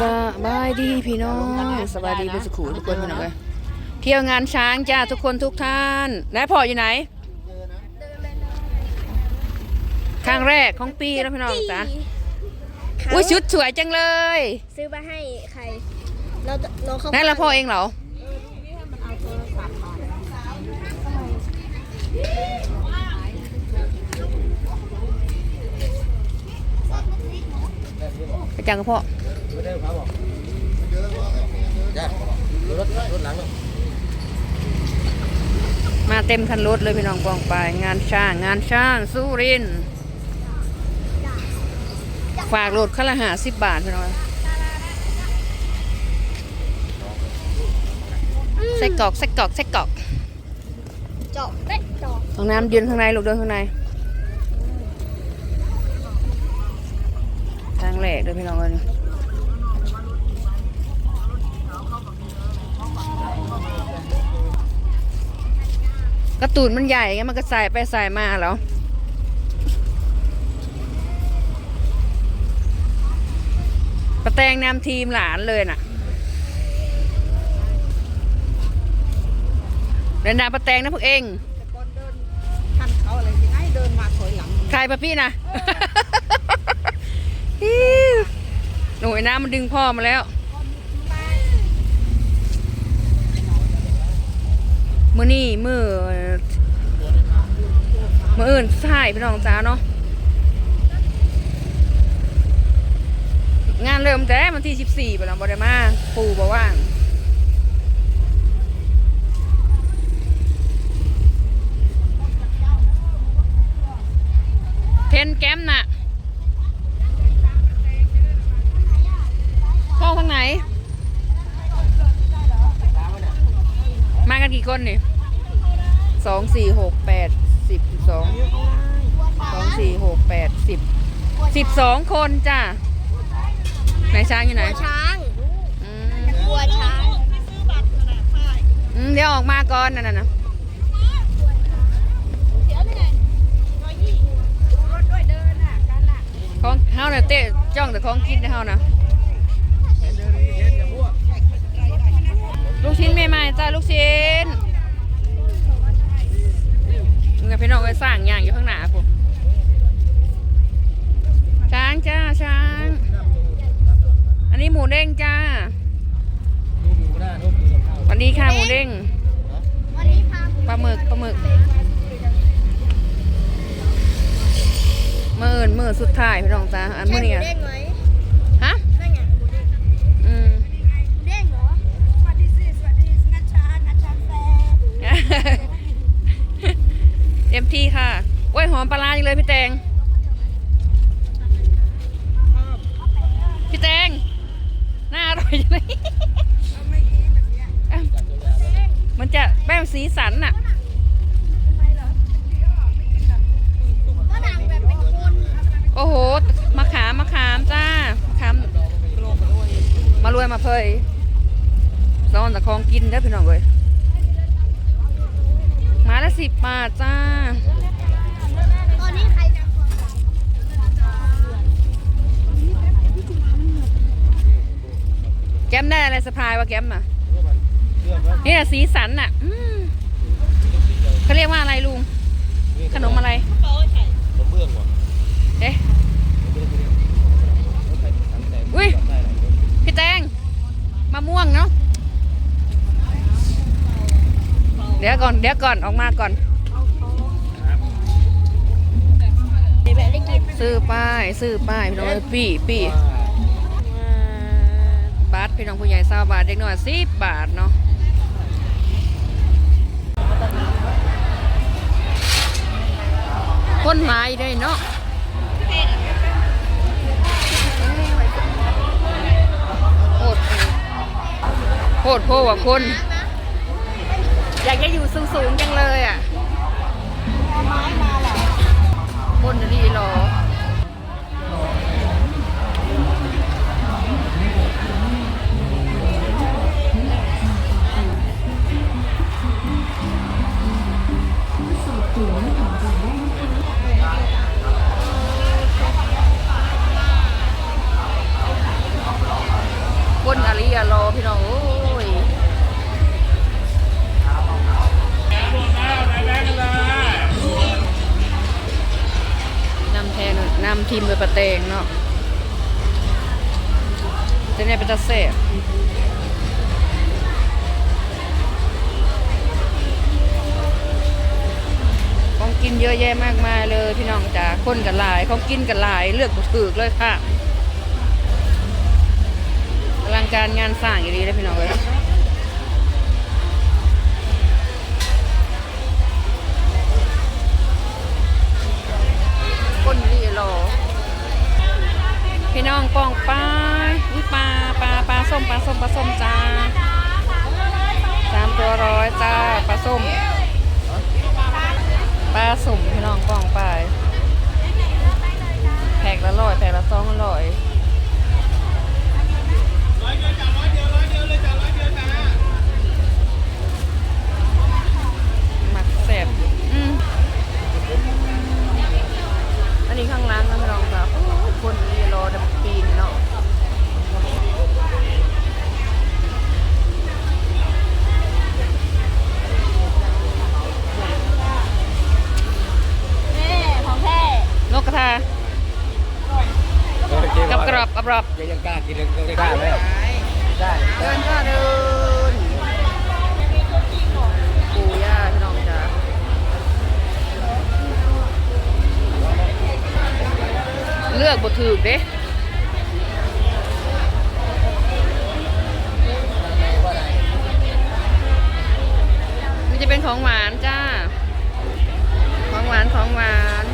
สบายดีพี่น้องสบายดีเป็นสุขุทุกคนพี่น้องเลยเที่ยวงานช้างจ้าทุกคนทุกท่านนายพ่ออยู่ไหนครั้งแรกของปีแล้วพี่น้องจ้าอุ้ยชุดสวยจังเลย ซื้อมาให้ใครเราเราเข้านั่นละพ่อเองเหรอไปจังกับพ่อ จ้ะรถรถหลังเนอะมาเต็มคันรถเลยพี่น้องกองไป งานช่าง งานช่างสุรินฝากรถคันละหาสิบบาทพี่น้องใส่กรอกใส่กรอกใส่กรอกเจาะเป๊ะเจาะห้องน้ำยืนข้างในลูกเดินข้างใน ทางแหลกเลยพี่น้องเลย กระตูนมันใหญ่ไงมันก็ใส่ไปใส่มาแล้วประแตงนำทีมหลานเลยน่ะเดินนาประแตงนะพวกเองท่านเขาอะไรยังไงเดินมาถอยหลังใครปะพี่นะหน่วยน้ำมันดึงพ่อมาแล้ว มือนี่มือมืออื่นใช่พี่น้องจ้าเนาะงานเริ่มแต่วันที่สิบสี่ไปแล้วบอด้มาปู่บอกว่างเพนแก้มน่ะพ่อทางไหน มา กันกี่คนนี่สองสี่หกแปดสิบสองสองสี่หกแปดสิบสิบสองคนจ้าไหนช้างอยู่ไหนวัวช้างอืมวัวช้างอืมเดี๋ยวออกมาก่อนนั่นน่ะนะของเฮาน่ะเตะจ้องแต่ของกินนะเฮานะ ลูกชิ้นใหม่ๆจ้าลูกชิ้นมึงกับพี่น้องไปสร้างอย่างอยู่ข้างหน้าผมช้างจ้าช้าง อันนี้หมูเด้งจ้าดูหมูหน้าดูหมูกับข้าวสวัสดีค่ะหมูเด้งปลาหมึกปลาหมึกมื่นมื่นสุดท้ายพี่น้องจ้าอันใช่มื่อนี้ เลยพี่แตง พี่แตงน่าอร่อยจังเลยเอาไม่ดีแบบเนี้ยมันจะแป้งสีสันน่ะก็ดังแบบเป็นคนโอ้โหมะขามมะขามจ้ามะขามมารวยมาเพยซ้อนแต่ของกินได้อพี่น้องเลยไมาละสิบบาทจ้า ตอนนี้ใครดังกว่า แก้ม ได้อะไรสะพายวะแก้มอะนี่แหละสีสันน่ะอืมเขาเรียกว่าอะไรลุง ขนมอะไรผมเบื้องว่ะเอ๊ะอุ้ยพี่แตงมะม่วงเนาะเดี๋ยวก่อนเดี๋ยวก่อนออกมาก่อนเดี๋ยวแบบได้กินซื้อป้ายซื้อป้ายพี่น้องเอ้ยปี้ปี้ บาท พี่น้องผู้ใหญ่สาวบาท เด็กน้อยสิบบาทเนาะคนหลายได้เนาะโคตรโคตรโพว่าคน อยากจะอยู่สูงๆจังเลยอะคนดีหรอ ประเตงเนาะจเนี่ยเป็นตาเซ่บของกินเยอะแยะมากมายเลยพี่น้องจ๋าคนกันหลายของกินกันหลายเลือกบุถือเลยค่ะอลังการงานสร้างอย่างนี้เลยพี่น้องเลยคนรี พี่น้องกองปลาอุ้ยปลาปลาปลาส้มปลาส้มปลาส้มจ้าสามตัวร้อยจ้าปลาส้มปลาสุ่มพี่น้องกองไปแพกละร้อยแพกละสองร้อย หมักแสบอืม อันนี้ข้างล่างนะพี่น้องครับโอ้ยคนนี่รอดับปีนเนาะแม่ของแท้นกกระทากับกรอบกับกรอบยังยังกล้ากินเลยยังกล้าไหมได้เดินก็เดิน ลือกบ่ถูกเด้มันจะเป็นของหวานจ้า ของหวานของหวาน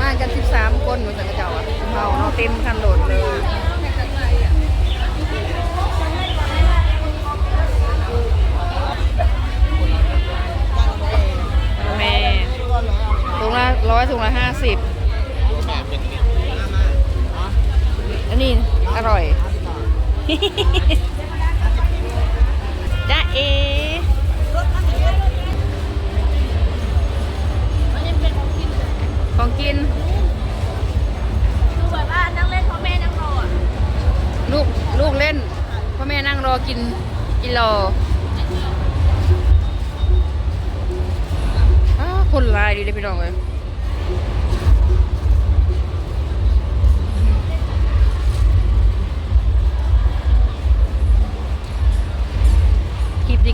มากัน 13 คนเหมือนกันกระเจ้าอะเมาเต็มคันโหลดเลย อยถุงละห้าสิบอันนี้อร่อยจ้าเอ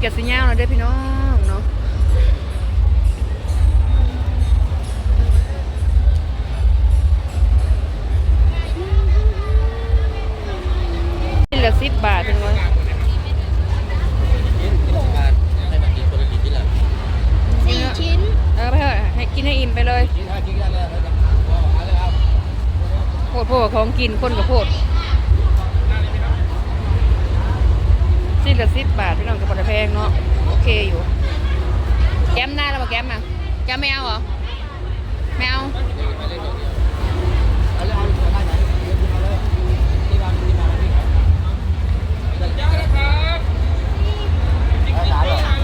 กับสัญญาณเลยเด้อพี่น้องเนาะชิ้นละสิบบาทเป็นไงกินกินสิบบาทให้มากินคนละกี่ชิ้นล่ะสี่ชิ้น เออไปเถอะให้กินให้อิ่มไปเลยชิ้นห้าชิ้นได้เลยเอาเอาเลยเอาโพดโพดของกินคนกับโพด สิละสิบบาทพี่น้องกับบไดแพงเนาะโอเคอยู่ แก้มได้แล้วป่ะแก้มอะแก้มไม่เอาเหรอไม่เอาเอาเลยเอาเลยเอาเลยเอาเลยที่บ้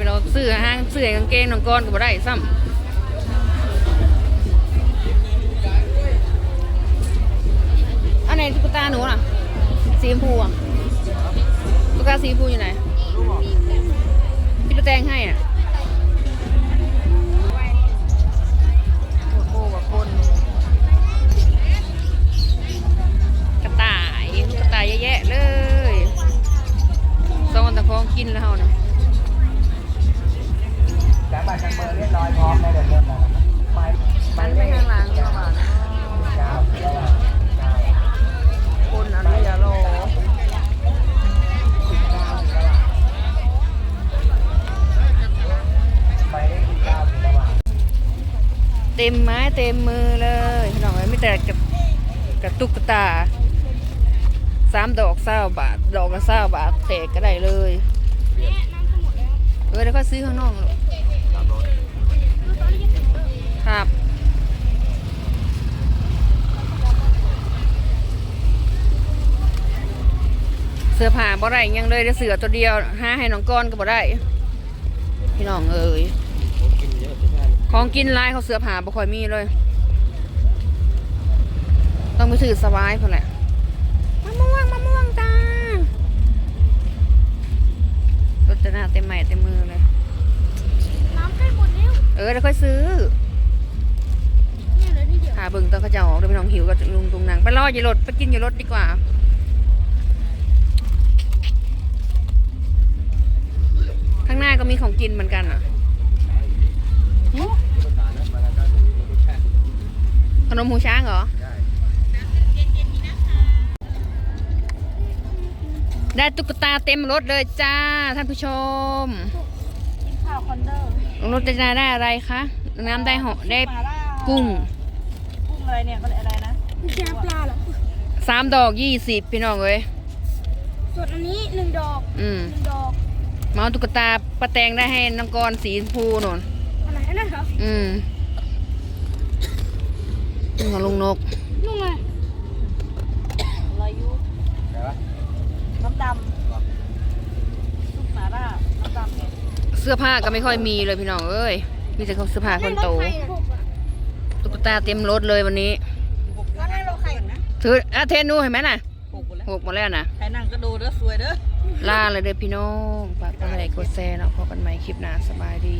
ซื้อห้างซื้อกางเกงน้องก้อนก็บ่ได้ซ้ำอันไหนตุ๊กตาหนูน่ะ สีชมพูอะตุ๊กตาสีชมพูอยู่ไหนที่ประแตงให้อะ เต็มไม้เต็มมือเลยพี่น้องเอ้ยไม่แต่กับกับตุ๊กตาสามดอกเศร้าบาท ดอกละเศร้าบาทแตกก็ได้เลยเออแล้วก็ซื้อข้างนอกลูกครับเสื้อผ้าบ่ได้ยังเลยได้เสือตัวเดียวหาให้น้องก้อนก็บ่ได้ พี่น้องเอ้ย ของกินหลายเขาเสื้อผ้าบ่ค่อยมีเลย ต้องไปซื้อสวายพุ่นแหละมะม่วงมะม่วงจ้ารถจะหน้าเต็มใหม่เต็มมือเลย น้ำใกล้หมดแล้วเออแล้วค่อยซื้อเนี่ยเหลือนิดเดียวหาเบิ่งตอนเขาจะเอาออกเดี๋ยวพี่น้องหิวก็ลุงตรงนังไปรออยู่รถไปกินอยู่รถดีกว่า ข้างหน้าก็มีของกินเหมือนกันอะ หึ ขนมหูช้างเหรอ ได้ตุ๊กตาเต็มรถเลยจ้า ท่านผู้ชมกินข้าวคอนเดอร์รถจะได้อะไรคะ น้ำได้เหาะได้มาล่ากุ้ง กุ้งอะไรเนี่ยมันอะไรนะแกปลาเหรอสามดอกยี่สิบพี่น้องเอ้ยส่วนอันนี้หนึ่งดอกอืมหนึ่งดอกมาเอาตุ๊กตาประแตงได้ให้น้องกรสีชมพูหน่นอันไหนอันนั้นเหรออืม นี่ของลุงนกนุ่งไงลอยยูไหนวะน้ำดำซุปหมาล่าน้ำดำเนี่ยเสื้อผ้าก็ไม่ค่อยมีเลยพี่น้องเอ้ย มีแต่เขาเสื้อผ้าคนโตตุ๊กตาเต็มรถเลยวันนี้ก็นั่งรถใครนะถืออะเทนดูเห็นไหมน่ะปลูกหมดแล้วหกหมดแล้วนะใครนั่งก็ดูเด้อสวยเด้อล่าเลยเด้อพี่น้องฝากกดไลค์กดแชร์เนาะพอกันใหม่คลิปหน้าสบายดี